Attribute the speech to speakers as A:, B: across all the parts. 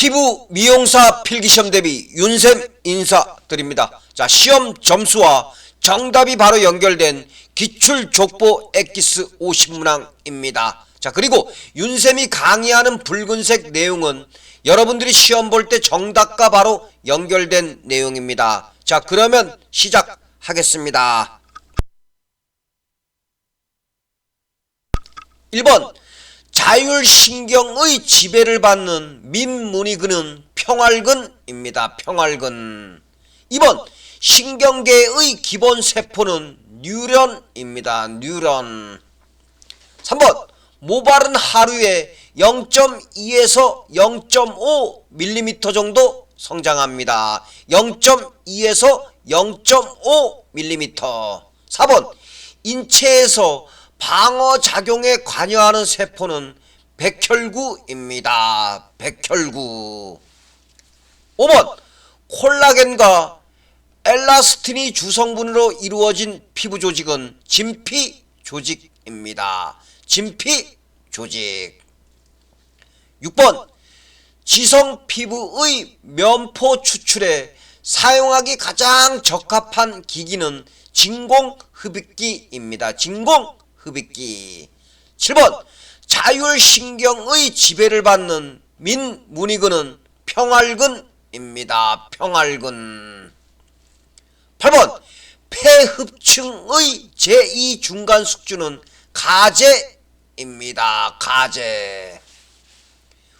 A: 피부 미용사 필기시험 대비 윤쌤 인사드립니다. 자, 시험 점수와 정답이 바로 연결된 기출 족보 엑기스 50문항입니다. 자, 그리고 윤쌤이 강의하는 붉은색 내용은 여러분들이 시험 볼 때 정답과 바로 연결된 내용입니다. 자, 그러면 시작하겠습니다. 1번 자율신경의 지배를 받는 민문이근은 평활근입니다. 평활근 2번 신경계의 기본 세포는 뉴런입니다. 뉴런 3번 모발은 하루에 0.2에서 0.5mm 정도 성장합니다. 0.2에서 0.5mm 4번 인체에서 방어 작용에 관여하는 세포는 백혈구입니다. 백혈구. 5번 콜라겐과 엘라스틴이 주성분으로 이루어진 피부 조직은 진피 조직입니다. 진피 조직. 6번 지성 피부의 면포 추출에 사용하기 가장 적합한 기기는 진공 흡입기입니다. 진공 흡입기. 7번 자율신경의 지배를 받는 민문이근은 평활근입니다. 평활근. 8번 폐흡층의 제2 중간 숙주는 가제입니다. 가제.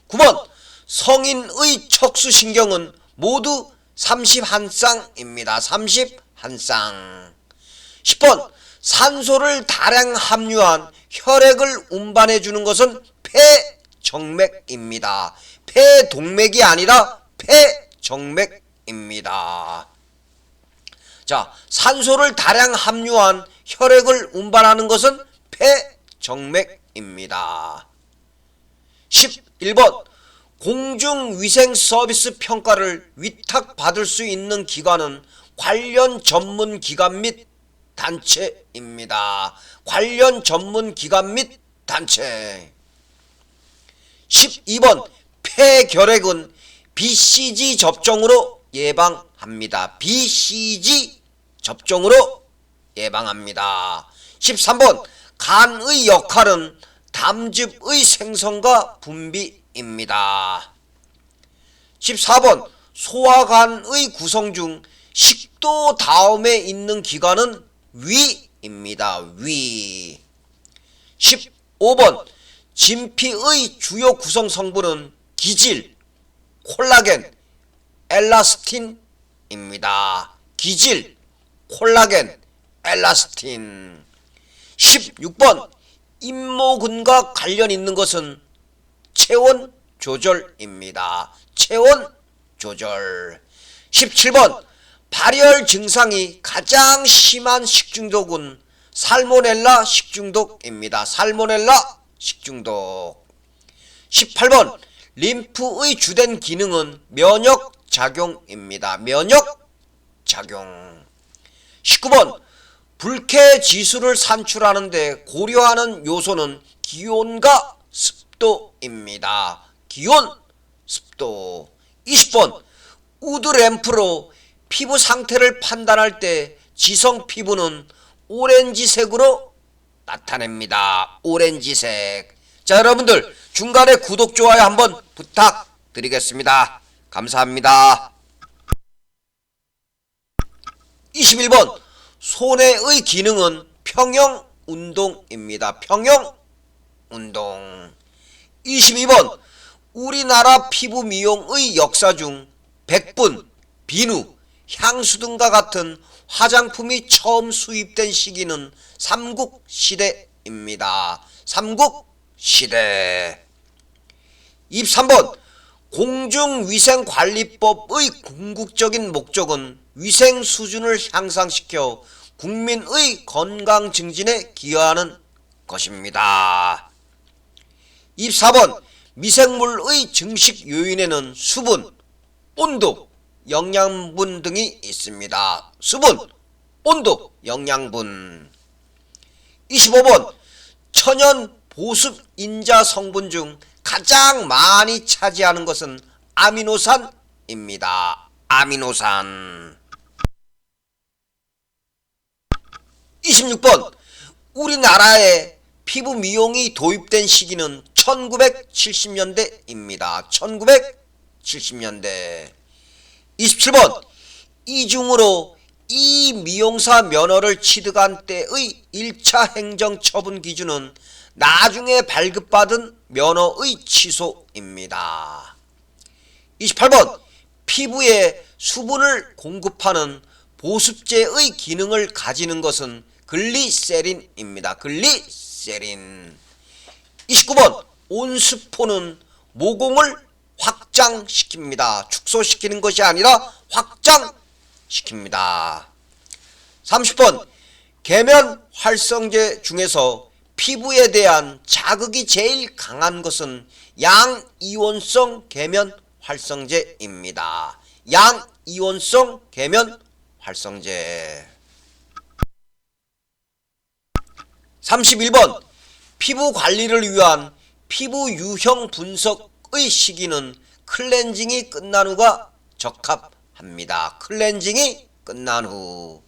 A: 9번 성인의 척수신경은 모두 31쌍입니다. 31쌍. 10번 산소를 다량 함유한 혈액을 운반해 주는 것은 폐정맥입니다. 폐동맥이 아니라 폐정맥입니다. 자, 산소를 다량 함유한 혈액을 운반하는 것은 폐정맥입니다. 11번 공중위생 서비스 평가를 위탁받을 수 있는 기관은 관련 전문 기관 및 단체입니다. 관련 전문 기관 및 단체. 12번 폐결핵은 BCG 접종으로 예방합니다. BCG 접종으로 예방합니다. 13번 간의 역할은 담즙의 생성과 분비입니다. 14번 소화관의 구성 중 식도 다음에 있는 기관은 위입니다. 위. 15번 진피의 주요 구성 성분은 기질, 콜라겐, 엘라스틴입니다. 기질, 콜라겐, 엘라스틴. 16번 잇모근과 관련 있는 것은 체온 조절입니다. 체온 조절. 17번 발열 증상이 가장 심한 식중독은 살모넬라 식중독입니다. 살모넬라 식중독. 18번 림프의 주된 기능은 면역 작용입니다. 면역 작용. 19번 불쾌 지수를 산출하는데 고려하는 요소는 기온과 습도입니다. 기온, 습도. 20번 우드 램프로 피부 상태를 판단할 때 지성 피부는 오렌지색으로 나타냅니다. 오렌지색. 자, 여러분들 중간에 구독, 좋아요 한번 부탁드리겠습니다. 감사합니다. 21번 손해의 기능은 평형 운동입니다. 평형 운동. 22번 우리나라 피부 미용의 역사 중 백분, 비누, 향수 등과 같은 화장품이 처음 수입된 시기는 삼국 시대입니다. 삼국 시대. 23번 공중위생관리법의 궁극적인 목적은 위생 수준을 향상시켜 국민의 건강 증진에 기여하는 것입니다. 24번 미생물의 증식 요인에는 수분, 온도, 영양분 등이 있습니다. 수분, 온도, 영양분. 25번 천연 보습 인자 성분 중 가장 많이 차지하는 것은 아미노산입니다. 아미노산. 26번 우리나라에 피부 미용이 도입된 시기는 1970년대입니다. 1970년대 27번 이중으로 이 미용사 면허를 취득한 때의 1차 행정처분 기준은 나중에 발급받은 면허의 취소입니다. 28번 피부에 수분을 공급하는 보습제의 기능을 가지는 것은 글리세린입니다. 글리세린 29번 온스포는 모공을 확장시킵니다. 축소시키는 것이 아니라 확장시킵니다. 30번 계면 활성제 중에서 피부에 대한 자극이 제일 강한 것은 양이온성 계면 활성제입니다. 양이온성 계면 활성제 31번 피부 관리를 위한 피부 유형 분석 의 시기는 클렌징이 끝난 후가 적합합니다. 클렌징이 끝난 후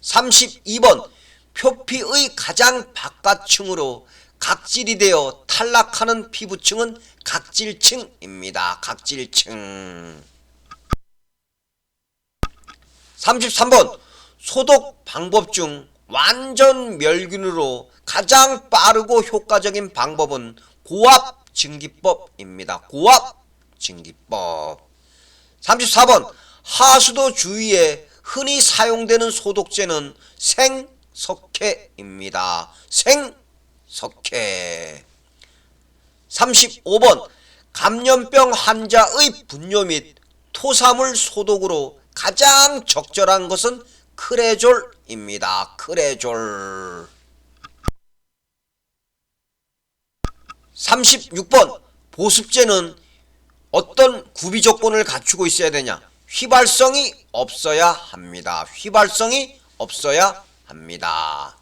A: 32번 표피의 가장 바깥층으로 각질이 되어 탈락하는 피부층은 각질층입니다. 각질층 33번 소독 방법 중 완전 멸균으로 가장 빠르고 효과적인 방법은 고압 증기법입니다. 고압 증기법 34번 하수도 주위에 흔히 사용되는 소독제는 생석회입니다. 생석회 35번 감염병 환자의 분뇨 및 토사물 소독으로 가장 적절한 것은 크레졸입니다. 크레졸 36번 보습제는 어떤 구비 조건을 갖추고 있어야 되냐? 휘발성이 없어야 합니다. 휘발성이 없어야 합니다.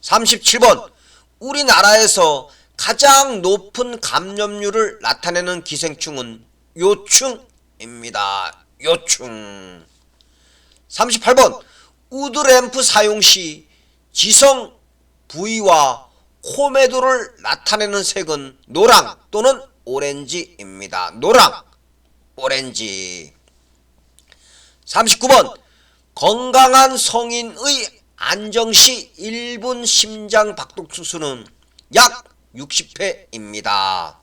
A: 37번 우리나라에서 가장 높은 감염률을 나타내는 기생충은 요충입니다. 요충 38번 우드램프 사용 시 지성 부위와 코매도를 나타내는 색은 노랑 또는 오렌지입니다. 노랑, 오렌지. 39번 건강한 성인의 안정시 1분 심장 박동수는 약 60회입니다.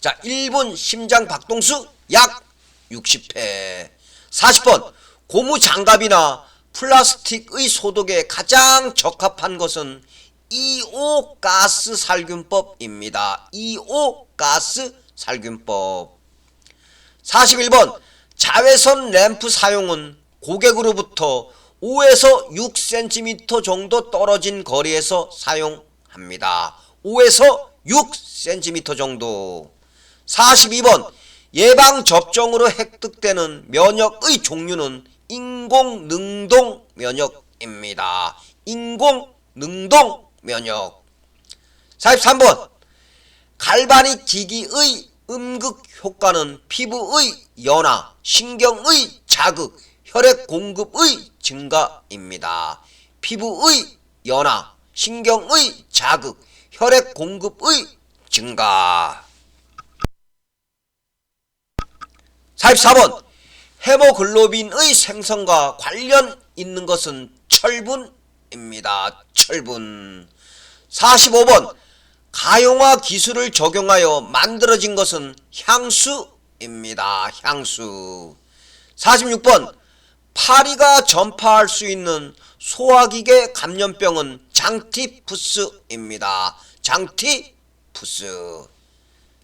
A: 자, 1분 심장 박동수 약 60회. 40번 고무 장갑이나 플라스틱의 소독에 가장 적합한 것은 2호 가스 살균법입니다. 2호 가스 살균법. 41번 자외선 램프 사용은 고객으로부터 5에서 6cm 정도 떨어진 거리에서 사용합니다. 5에서 6cm 정도. 42번 예방 접종으로 획득되는 면역의 종류는 인공 능동 면역입니다. 인공 능동 면역. 43번. 갈바닉 기기의 음극 효과는 피부의 연화, 신경의 자극, 혈액 공급의 증가입니다. 피부의 연화, 신경의 자극, 혈액 공급의 증가. 44번. 헤모글로빈의 생성과 관련 있는 것은 철분 입니다. 철분 45번 가용화 기술을 적용하여 만들어진 것은 향수입니다. 향수 46번 파리가 전파할 수 있는 소화기계 감염병은 장티푸스입니다. 장티푸스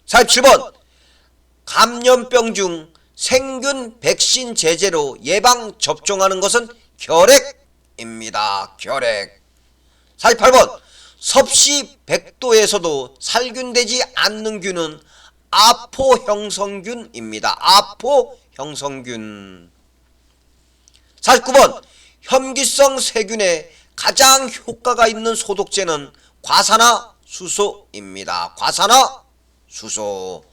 A: 47번 감염병 중 생균 백신 제제로 예방 접종하는 것은 결핵 입니다. 결핵 48번 섭씨 100도에서도 살균되지 않는 균은 아포 형성균입니다. 아포 형성균 49번 현기성 세균에 가장 효과가 있는 소독제는 과산화 수소입니다. 과산화 수소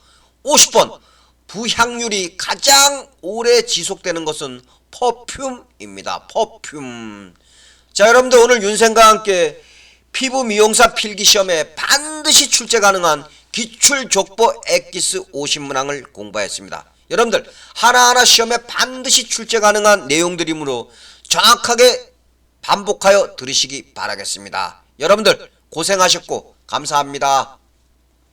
A: 50번 부향률이 가장 오래 지속되는 것은 퍼퓸입니다. 퍼퓸. 자, 여러분들 오늘 윤생과 함께 피부 미용사 필기 시험에 반드시 출제 가능한 기출 족보 엑기스 50문항을 공부했습니다. 여러분들 하나하나 시험에 반드시 출제 가능한 내용들이므로 정확하게 반복하여 들으시기 바라겠습니다. 여러분들 고생하셨고 감사합니다.